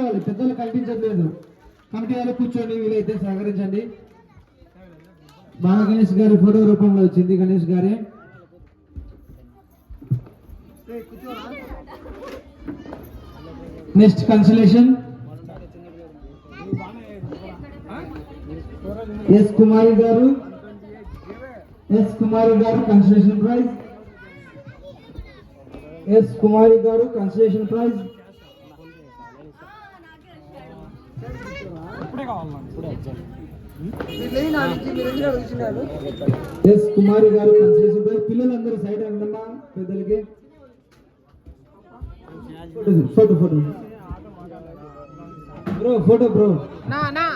కూర్చోవాలి పెద్దలు కనిపించట్లేదు కమిటీ వాళ్ళు కూర్చోండి వీలైతే సహకరించండి. బాల గణేష్ గారి ఫోటో రూపంలో వచ్చింది గణేష్ గారే. నెక్స్ట్ కన్సలేషన్ ఎస్ కుమారి గారు. ఎస్ కుమారి గారు కన్సలేషన్ ప్రైజ్ ఎస్ కుమారి గారు కన్సలేషన్ ప్రైజ్ ఎస్ కుమారి గారు కన్సలేషన్ పిల్లలందరూ సైడ్ అందమ్మా పెద్దలకి. Photo photo. Bro photo bro. నా నా.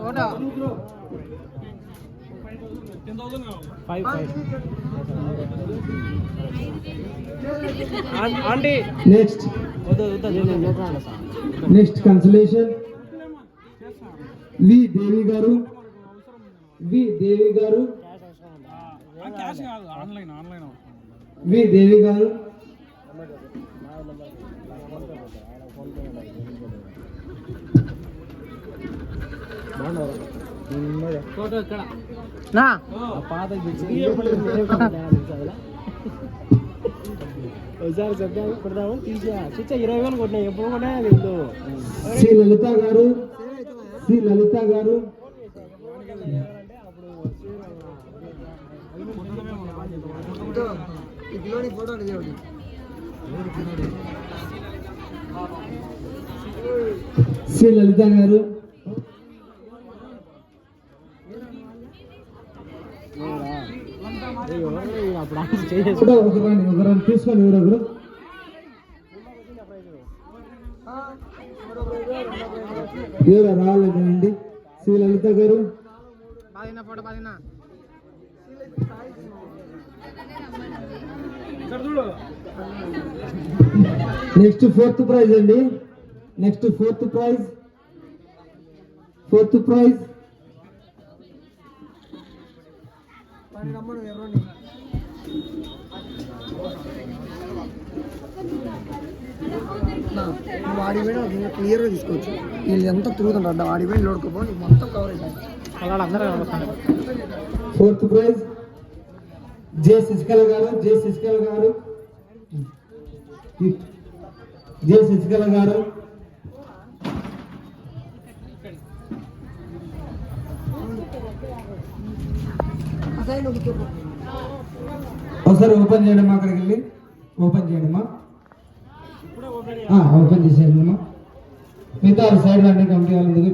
Photo. Aunty. Next. Next consolation V Devi గారు వి దేవి గారు క్యాష్ కాదు ఆన్లైన్ ఆన్లైన్ వి దేవి గారు ఫోటో ఇక్కడ నా. ఒకసారి చెప్తాము కొడదాము తీసా చూసా ఇరవై వేలు కొట్టినా ఎప్పుడు కొట్టినా లేదు శ్రీ లలిత గారు శ్రీ లలిత గారు. శ్రీ లలిత గారు. ఒకరండి ఒకరండి తీసుకోండి ఎవరొకరు ఎవరు రాలేదండి శ్రీ లలిత గారు. నెక్స్ట్ ఫోర్త్ ప్రైజ్ అండి. Next fourth prize fourth prize వాడి పోయిన క్లియర్గా తీసుకోవచ్చు. వీళ్ళు ఎంత తిరుగుతుంటారు వాడి పోయిన లోడుకోపో నీకు మొత్తం కవర్ అవుతుంది అలా అందరూ కనబడుతున్నారు ఫోర్త్ ప్రైజ్ జే శశికళ గారు జే శశికళ గారు. జే శశికళ గారు. నువ్వు ఒకసారి ఓపెన్ చేయడమ్మా అక్కడికి వెళ్ళి? ఓపెన్ చేయడమ్మా ఓపెన్ చేసేయండమ్మా మిగతా సైడ్ రండి కంపెనీ వాళ్ళ దగ్గర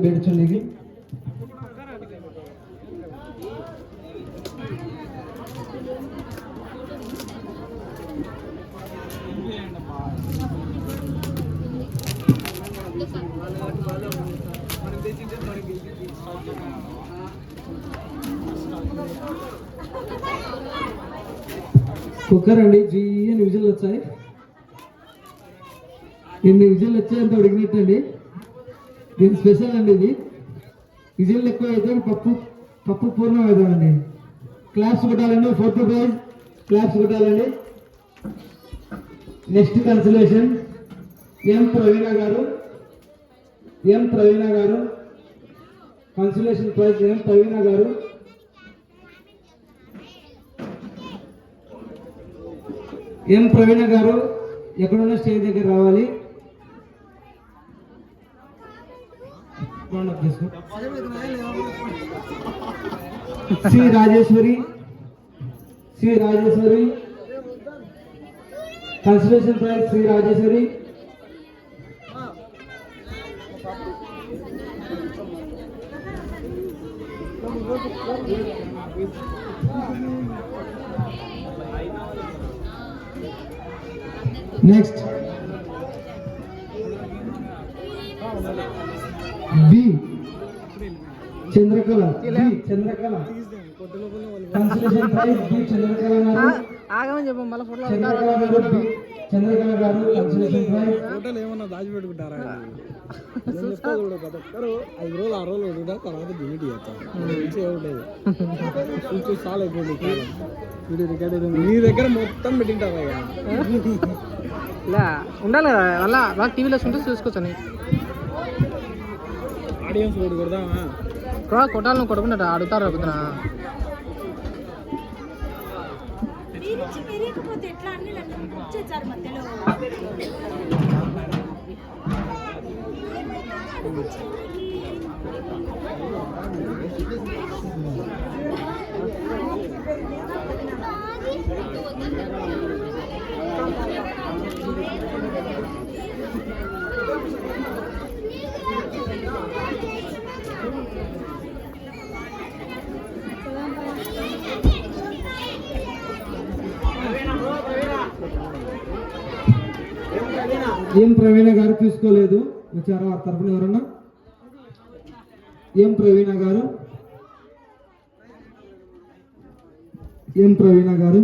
కుక్కర్ అండి జీఎన్ విజిల్ వచ్చాయి. ఎన్ని విజిల్ వచ్చాయంత ఉడికినట్టండి దీని స్పెషల్ అండి ఇది. విజిల్ ఎక్కువ అయితే పప్పు పప్పు పూర్ణం అవుతామండి. క్లాప్స్ కొట్టాలండి fourth prize claps కొట్టాలండి. Next consolation. ఎం ప్రవీణ గారు ఎం ప్రవీణ గారు. కన్సలేషన్ ప్రైజ్ ఎం ప్రవీణ గారు. ఎం ప్రవీణ గారు ఎక్కడున్న స్టేజ్ దగ్గర రావాలి. రౌండ్ అప్ చేసుకో. Sri Rajeshwari Sri Rajeshwari consolation prize Sri Rajeshwari B. Chandrakala. B. Chandrakala. Consolation prize B Chandrakala గారు. ఆగమని చెప్పు మళ్ళీ ఫోటో చంద్రకళ గారు బి. చంద్రకళ గారు కన్సలేషన్ ప్రైజ్ హోటల్ ఏమన్నా ప్రతి ఒక్కరు ఐదు రోజులు ఆరు రోజులు ఉంటుందా తర్వాత డిలీట్ చేస్తాను మంచిగా ఏముండదు చూసి చాలా అయిపోయింది. Video record. మీ దగ్గర మొత్తం పెట్టింటారు అయ్యా. ఇలా ఉండాలి కదా మళ్ళా టీవీలో ఉంటే చూసుకోవచ్చు అని ఆడియన్స్ కూడా కొడదామా కూడా కొట్టాలను కొట్టుకున్నట్టు అడుగుతారు రేపున ఏం ప్రవీణ గారు తీసుకోలేదు? వచ్చారా వారి తరఫున ఎవరన్నా? ఏం ప్రవీణ గారు? ఏం ప్రవీణ గారు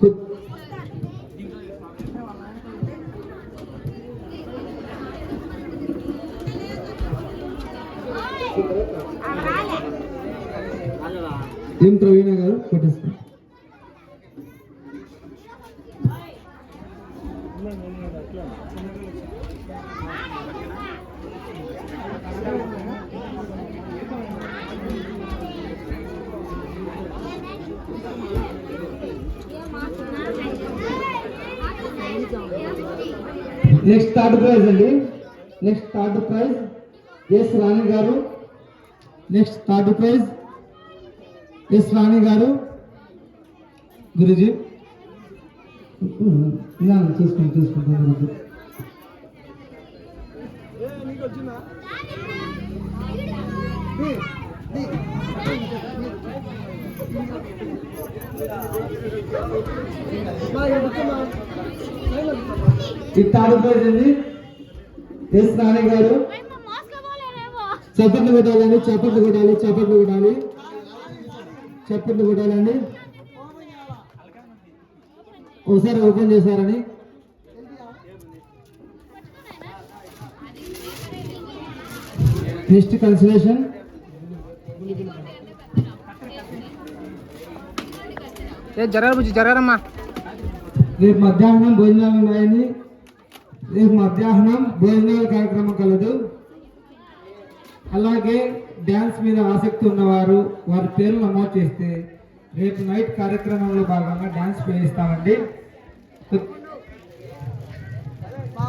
కు- ఏం ప్రవీణ గారు? కొట్టేస్తారు నెక్స్ట్ థర్డ్ ప్రైజ్ అండి. Next third prize S Rani గారు. Next third prize S Rani గారు గురుజీ ఇలా చూసుకుంటాం చూసుకుంటాం వచ్చిందా? ఈ థర్డ్ ప్రైజ్ అండి ఎస్ రాణి గారు చప్పట్లు కొట్టాలండి చప్పట్లు కొట్టాలి చప్పట్లు కొట్టాలి. చప్పట్లు కొట్టాలండి. ఒకసారి ఓపెన్ చేశారని. నెక్స్ట్ కన్సలేషన్ ఏ జరగరు బుజ్జి జరగరమ్మా. రేపు మధ్యాహ్నం భోజనాలు ఉన్నాయని రేపు మధ్యాహ్నం భోజనాల కార్యక్రమం కలదు. అలాగే డ్యాన్స్ మీద ఆసక్తి ఉన్నవారు వారి పేర్లు నమోదు చేస్తే రేపు నైట్ కార్యక్రమంలో భాగంగా డ్యాన్స్ వేయిస్తామండి మా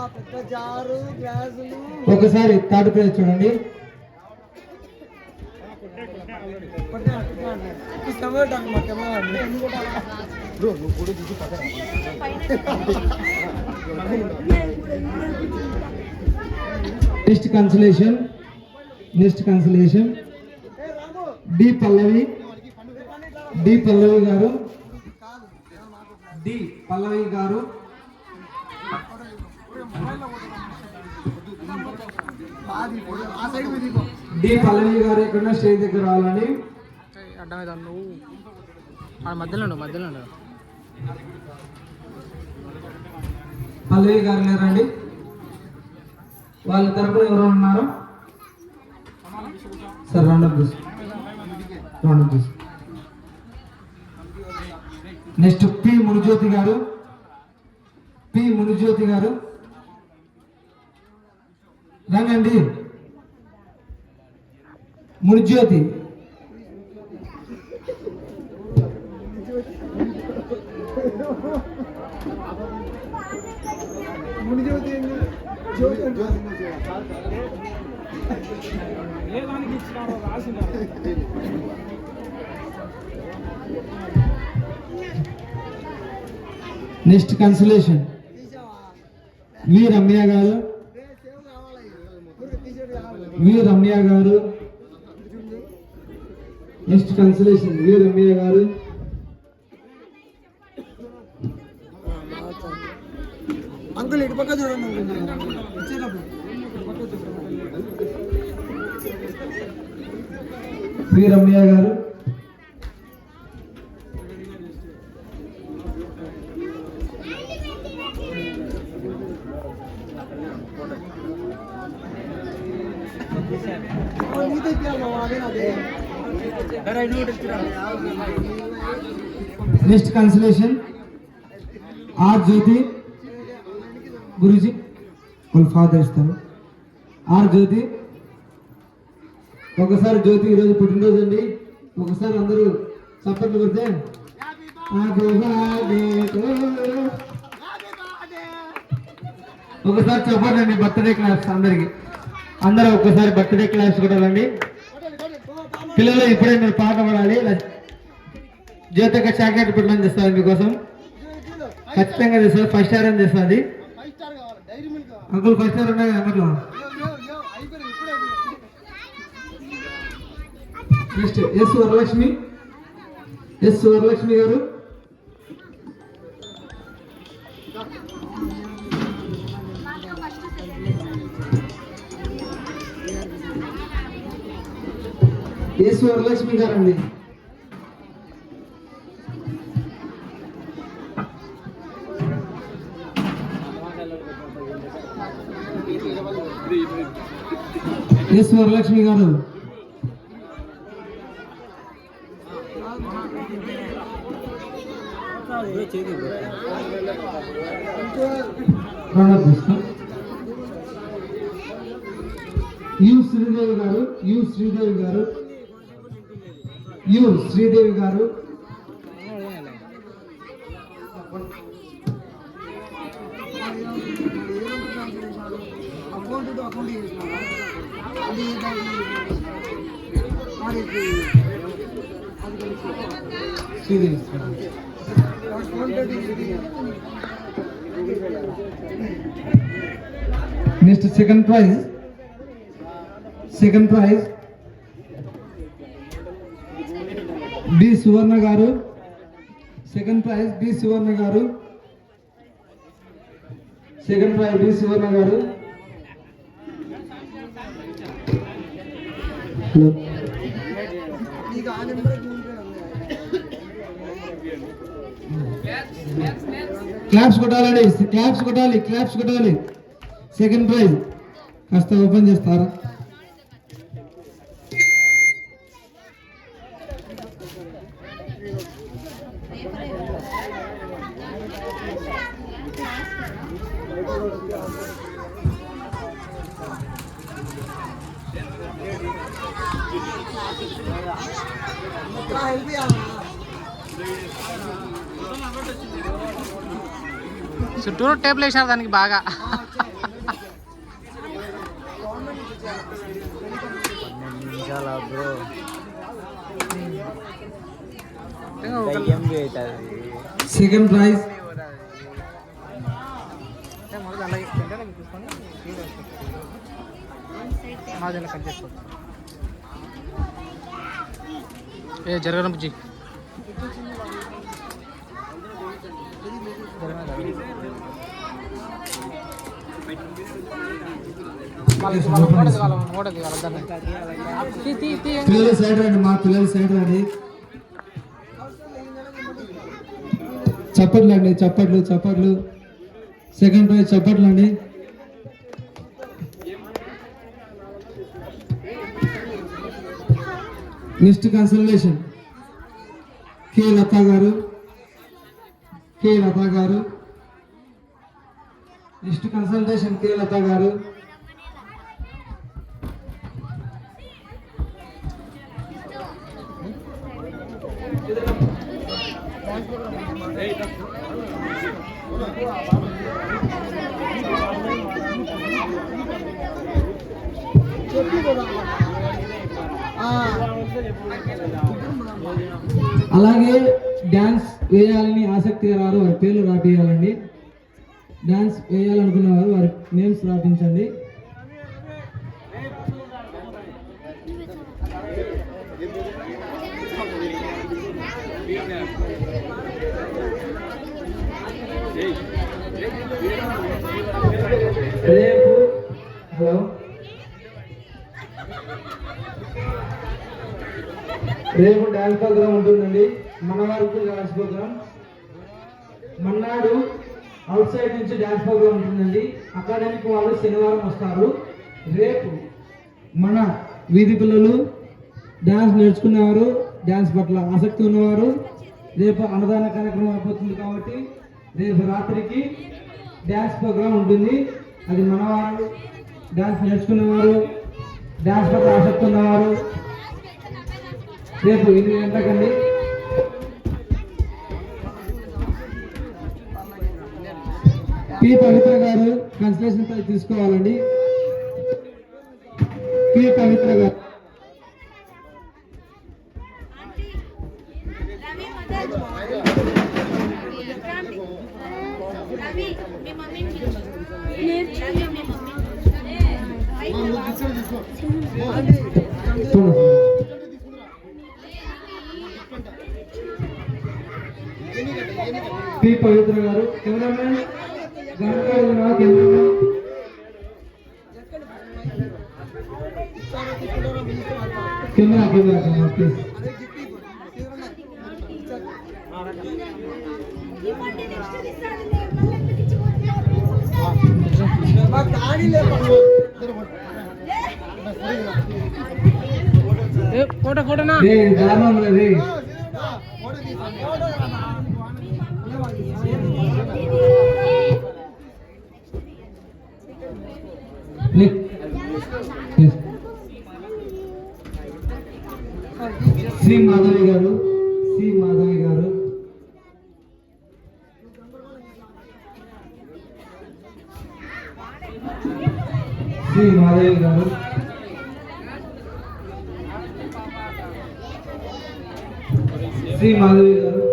ఒకసారి థర్డ్ పేరు చూడండి. Test consolation next consolation D Pallavi. D Pallavi గారు. డి పల్లవి గారు. డి పల్లవి గారు ఎక్కడ స్టేజ్ దగ్గర రావాలండి. అడ్డమైతే నువ్వు మధ్యలో మధ్యలో పల్లవి గారు లేరండి. వాళ్ళ తరపున ఎవరు ఉన్నారు? సార్ రౌండప్ తీసు నెక్స్ట్ పి మునిజ్యోతి గారు. పి మునిజ్యోతి గారు. రండి మునిజ్యోతి ముని జ్యోతి ఇచ్చినారో రాసిన నెక్స్ట్ కన్సలేషన్ వి రమ్య గారు. వి రమ్య గారు. నెక్స్ట్ కన్సలేషన్ వి రమ్య గారు. అంకుల్ ఇటు పక్క చూడండి. అంకుల్ వచ్చేటప్పుడు వి రమ్య గారు నీతో ఇప్పియాలి మామ, అదే నాదే next consolation R Jyothi Guruji వాళ్ళ ఫాదర్ ఇస్తారు ఆర్ జ్యోతి ఒకసారి జ్యోతి ఈరోజు పుట్టినరోజు అండి. ఒకసారి అందరూ చప్పట్లు కొడితే. ఒకసారి చెప్పండి అండి బర్త్డే క్లాస్ అందరికి. అందరూ ఒక్కసారి బర్త్డే క్లాస్ కొట్టాలండి. పిల్లలు ఇప్పుడే మీరు పాట పాడాలి. జ్యోతిక చాక్లెట్ పెట్టడం చేస్తారు మీకోసం. ఖచ్చితంగా చేస్తారు ఫస్ట్ స్టార్ అని చేస్తుంది అంకుల్ ఫస్ట్ స్టార్ ఉన్నాయి అంగట్లో next S Varalakshmi. S Varalakshmi గారు. ఎస్ వరలక్ష్మి గారు అండి ఎస్ వరలక్ష్మి గారు. ప్రణబ్ యు శ్రీదేవి గారు యు శ్రీదేవి గారు యు శ్రీదేవి గారు. Sridevi next second prize second prize D Suvarna గారు సెకండ్ ప్రైజ్ డి సువర్ణ గారు సెకండ్ ప్రైజ్ డి సువర్ణ గారు హలో క్లాప్స్ కొట్టాలండి. క్లాప్స్ కొట్టాలి. క్లాప్స్ కొట్టాలి. సెకండ్ ప్రైజ్ కాస్త ఓపెన్ చేస్తారా? టేబుల్ వేసినారు దానికి బాగా. సెకండ్ ప్రైజ్ ఏ జరగడం బుజ్జి. పిల్లలు సైడ్ రండి మా పిల్లలు సైడ్ రండి. చప్పట్లు అండి చప్పట్లు చప్పట్లు. సెకండ్ ప్రైజ్ చప్పట్లు అండి. నెక్స్ట్ కన్సల్టేషన్ కే లతా గారు కే లతా గారు. నెక్స్ట్ కన్సల్టేషన్ కే లత గారు. అలాగే డ్యాన్స్ వేయాలని ఆసక్తి గారు వారి పేర్లు రాపియాలండి డ్యాన్స్ వేయాలనుకున్న వారు వారి నేమ్స్ రాపించండి. రేపు హలో. రేపు డ్యాన్స్ ప్రోగ్రామ్ ఉంటుందండి. మన వరకు డ్యాన్స్ ప్రోగ్రామ్ మన్నాడు అవుట్ సైడ్ నుంచి డ్యాన్స్ ప్రోగ్రామ్ ఉంటుందండి. అకాడమిక్ వాళ్ళు శనివారం వస్తారు. రేపు మన వీధి పిల్లలు డ్యాన్స్ నేర్చుకునేవారు డ్యాన్స్ పట్ల ఆసక్తి ఉన్నవారు రేపు అన్నదాన కార్యక్రమం అయిపోతుంది కాబట్టి రేపు రాత్రికి డ్యాన్స్ ప్రోగ్రామ్ ఉంటుంది. అది మనవారు డ్యాన్స్ నేర్చుకునేవారు డ్యాన్స్ పట్ల ఆసక్తి ఉన్నవారు. రేపు ఎనిమిది గంటలకండి. పి పవిత్ర గారు కన్సలేషన్ పై తీసుకోవాలండి. పి పవిత్ర గారు. దారుణం రే. శ్రీ మాధవి గారు శ్రీ మాధవి గారు శ్రీ మాదేవి గారు. శ్రీ మాధవి గారు.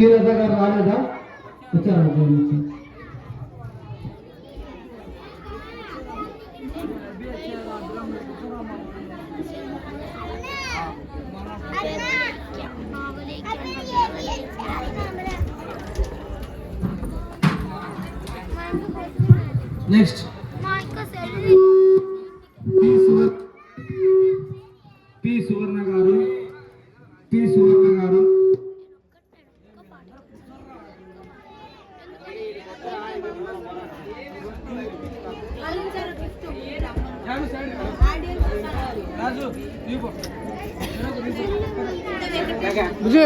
పి లత గారు రాలేదా వచ్చారు నెక్స్ట్ పి సువర్ పి సువర్ణ గారు పి సువర్ణ గారు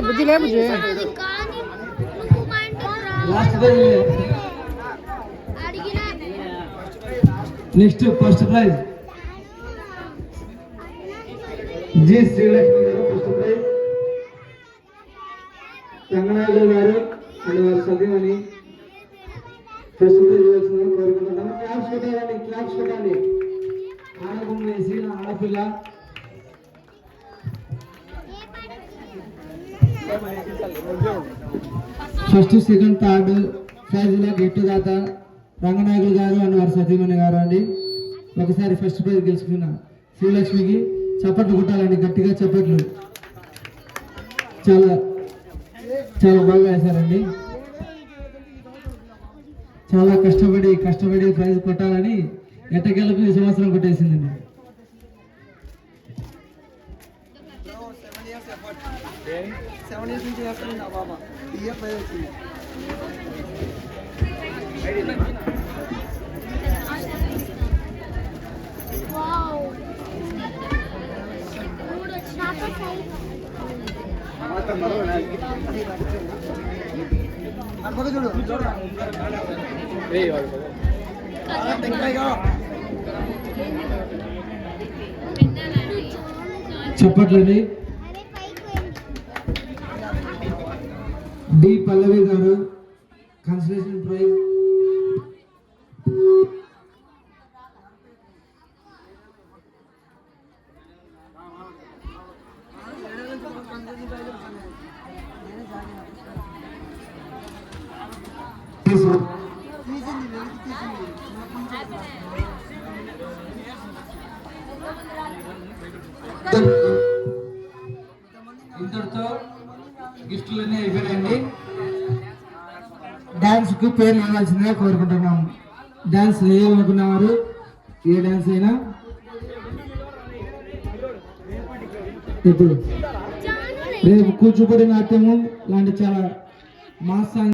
బుజ్జి బుజ్జి లే బుజ్జి last next first prize G Srilakshmi గారు ఫస్ట్ ప్రైజ్ రంగనాథు గారు అండ్ వారి సతీమణి ఫస్ట్ ప్రైజ్ ఇవ్వాల్సిందని కోరుకుంటున్నాను క్లాప్స్ పెట్టాలండి క్లాప్స్ పెట్టాలి ఆడబొమ్మ వేసి ఆడపిల్ల ఫస్ట్ సెకండ్ థర్డ్ ప్రైజ్లో గిఫ్ట్ దాత రంగనాయకులు గారు అండ్ వారి సతీమణి గారు అండి. ఒకసారి ఫస్ట్ ప్రైజ్ గెలుచుకున్న శ్రీలక్ష్మికి చప్పట్లు కొట్టాలండి గట్టిగా చప్పట్లు. చాలా చాలా బాగా వేశారండి. చాలా కష్టపడి కష్టపడి ప్రైజ్ కొట్టాలని ఎట్టకెళ్ళకు ఈ సంవత్సరం కొట్టేసిందండి. సెవెన్ ఇయర్స్ నుంచి చేస్తాను నా బాబా ఇయర్ ప్రైజ్ వచ్చింది అటు పక్క చూడు టెంకాయగా డి పల్లవి గారు. కన్సలేషన్ ప్రైజ్ తీసు- పేరు ఇవ్వాల్సిందిగా కోరుకుంటున్నాం. డాన్స్ వేయాలనుకున్నవారు ఏ డాన్స్ అయినా ఇప్పుడు రేపు కూచిపూడి నాట్యము లాంటి చాలా మాస్